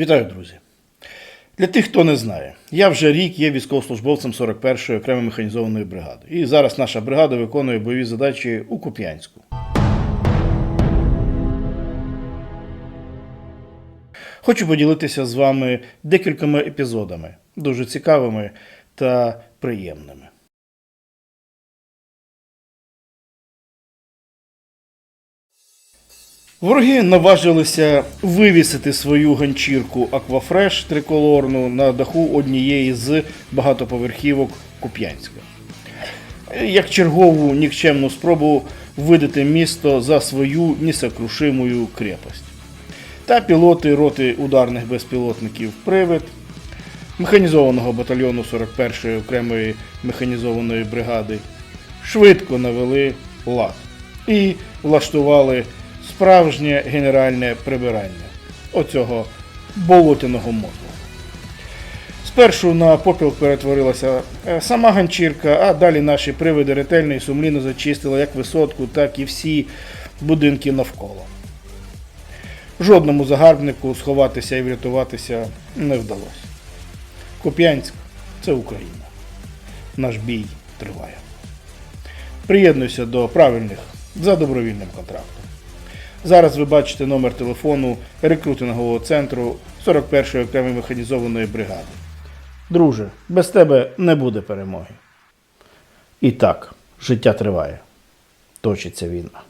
Вітаю, друзі! Для тих, хто не знає, я вже рік є військовослужбовцем 41-ї окремої механізованої бригади. І зараз наша бригада виконує бойові задачі у Куп'янську. Хочу поділитися з вами декількома епізодами, дуже цікавими та приємними. Вороги наважилися вивісити свою ганчірку Аквафреш триколорну на даху однієї з багатоповерхівок Куп'янська. Як чергову нікчемну спробу видати місто за свою несокрушимою крепость. Та пілоти роти ударних безпілотників Привид, механізованого батальйону 41-ї окремої механізованої бригади швидко навели лад і влаштували справжнє генеральне прибирання оцього болотяного мозку. Спершу на попіл перетворилася е, сама ганчірка, а далі наші привиди ретельно і сумлінно зачистили як висотку, так і всі будинки навколо. Жодному загарбнику сховатися і врятуватися не вдалося. Куп'янськ це Україна. Наш бій триває. Приєднуйся до правильних за добровільним контрактом. Зараз ви бачите номер телефону рекрутингового центру 41-ї окремої механізованої бригади. Друже, без тебе не буде перемоги. І так, життя триває. Точиться війна.